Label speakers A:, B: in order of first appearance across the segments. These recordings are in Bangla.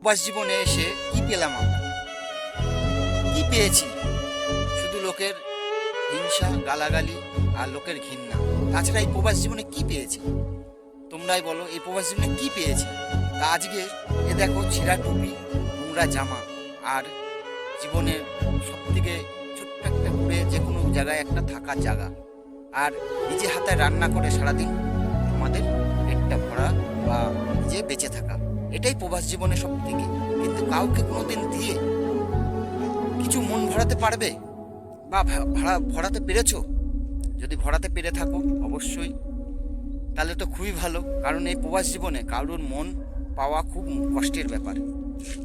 A: প্রবাস জীবনে এসে কি পেলাম আমরা? কি পেয়েছি? শুধু লোকের হিংসা, গালাগালি আর লোকের ঘৃণা। তাছাড়া এই প্রবাস জীবনে কি পেয়েছি? তোমরাই বলো, এই প্রবাস জীবনে কি পেয়েছি? তা আজকে এ দেখো, ছিঁড়া টুপি, নোংরা জামা আর জীবনের সব থেকে ছোট্ট একটা করে যে কোনো জায়গায় একটা থাকার জায়গা। আর নিজে হাতে রান্না করে সারাদিন আমাদের পেটটা ভরা বা নিজে বেঁচে থাকা। এটাই প্রবাস জীবনে সব থেকে কিন্তু কাউকে কোনোদিন দিয়ে কিছু মন ভরাতে পারবে? বা ভাড়া ভরাতে পেরেছ? যদি ভরাতে পেরে থাকো, অবশ্যই। তাহলে তো খুবই ভালো। কারণ এই প্রবাস জীবনে কারোর মন পাওয়া খুব কষ্টের ব্যাপার।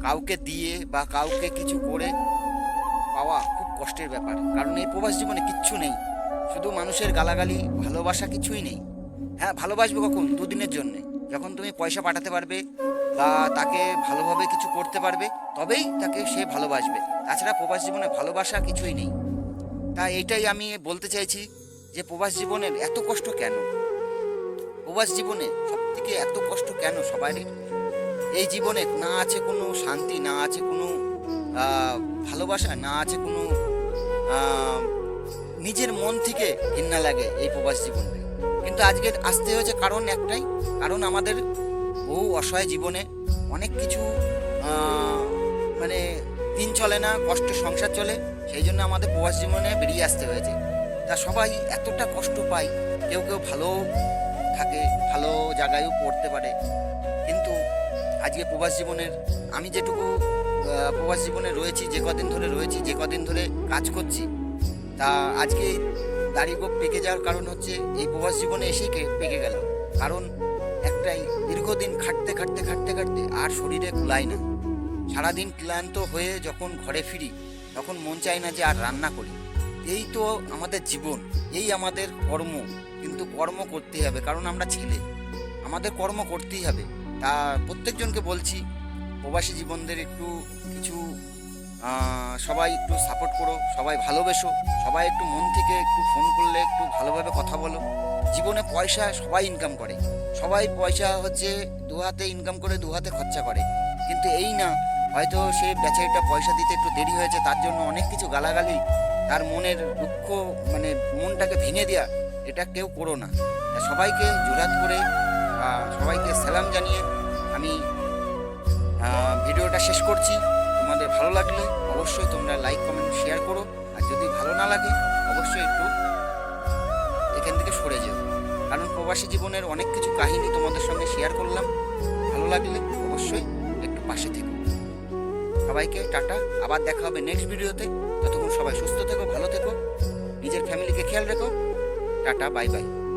A: কাউকে দিয়ে বা কাউকে কিছু করে পাওয়া খুব কষ্টের ব্যাপার, কারণ এই প্রবাস জীবনে কিচ্ছু নেই। শুধু মানুষের গালাগালি, ভালোবাসা কিছুই নেই। হ্যাঁ ভালোবাসবে কখন? দুদিনের জন্যে। যখন তুমি পয়সা পাঠাতে পারবে বা তাকে ভালোভাবে কিছু করতে পারবে, তবেই তাকে সে ভালোবাসবে। তাছাড়া প্রবাস জীবনে ভালোবাসা কিছুই নেই। তাই এইটাই আমি বলতে চাইছি যে প্রবাস জীবনের এত কষ্ট কেন? প্রবাস জীবনে সব থেকে এত কষ্ট কেন সবারই? এই জীবনে না আছে কোনো শান্তি, না আছে কোনো ভালোবাসা না আছে কোনো নিজের মন থেকে ঘৃণা লাগে এই প্রবাস জীবনে। কিন্তু আজকে আসতে হয়েছে কারণ একটাই, কারণ আমাদের বহু অসহায় জীবনে অনেক কিছু মানে দিন চলে না, কষ্ট সংসার চলে, সেই জন্য আমাদের প্রবাস জীবনে বেরিয়ে আসতে হয়েছে। তা সবাই এতটা কষ্ট পায়, কেউ কেউ ভালো থাকে, ভালো জায়গায়ও পড়তে পারে। কিন্তু আজকে প্রবাস জীবনের আমি যেটুকু প্রবাস জীবনে রয়েছি, যে কদিন ধরে রয়েছি, যে কদিন ধরে কাজ করছি, তা আজকে এই দাড়ি গোপ পেকে যাওয়ার কারণ হচ্ছে এই প্রবাস জীবনে এসেই পেকে গেল। কারণ একটাই, দীর্ঘদিন খাটতে খাটতে খাটতে খাটতে আর শরীরে কুলায় না। সারাদিন ক্লান্ত হয়ে যখন ঘরে ফিরি, তখন মন চায় না যে আর রান্না করি। এই তো আমাদের জীবন, এই আমাদের কর্ম, কিন্তু কর্ম করতেই হবে, কারণ আমরা ছেলে। আমাদের কর্ম করতেই হবে। তা প্রত্যেকজনকে বলছি প্রবাসী জীবনদের একটু কিছু সবাই একটু সাপোর্ট করো, সবাই ভালোবেসো, সবাই একটু মন থেকে একটু ফোন করলে, একটু ভালোভাবে কথা বলো। জীবনে পয়সা সবাই ইনকাম করে। সবাই পয়সা হচ্ছে দু হাতে ইনকাম করে দু হাতে খরচা করে। কিন্তু এই না, হয়তো সে বেচারিটা পয়সা দিতে একটু দেরি হয়েছে, তার জন্য অনেক কিছু গালাগালি, তার মনের দুঃখ মানে মনটাকে ভেঙে দেওয়া এটা কেউ করো না। সবাইকে জোরাত করে সবাইকে সালাম জানিয়ে আমি আহ, শেষ করছি। তোমাদের ভালো লাগলে অবশ্যই তোমরা লাইক কমেন্ট শেয়ার করো। আর যদি ভালো না লাগে অবশ্যই একটু এখান থেকে সরে যেও। কারণ প্রবাসী জীবনের অনেক কিছু কাহিনী তোমাদের সঙ্গে শেয়ার করলাম। ভালো লাগলে অবশ্যই একটু পাশে থেকো। সবাইকে টাটা। আবার দেখা হবে নেক্সট ভিডিওতে ততক্ষণ সবাই সুস্থ থেকো ভালো থেকো। নিজের ফ্যামিলিকে খেয়াল রেখো। Tata bye bye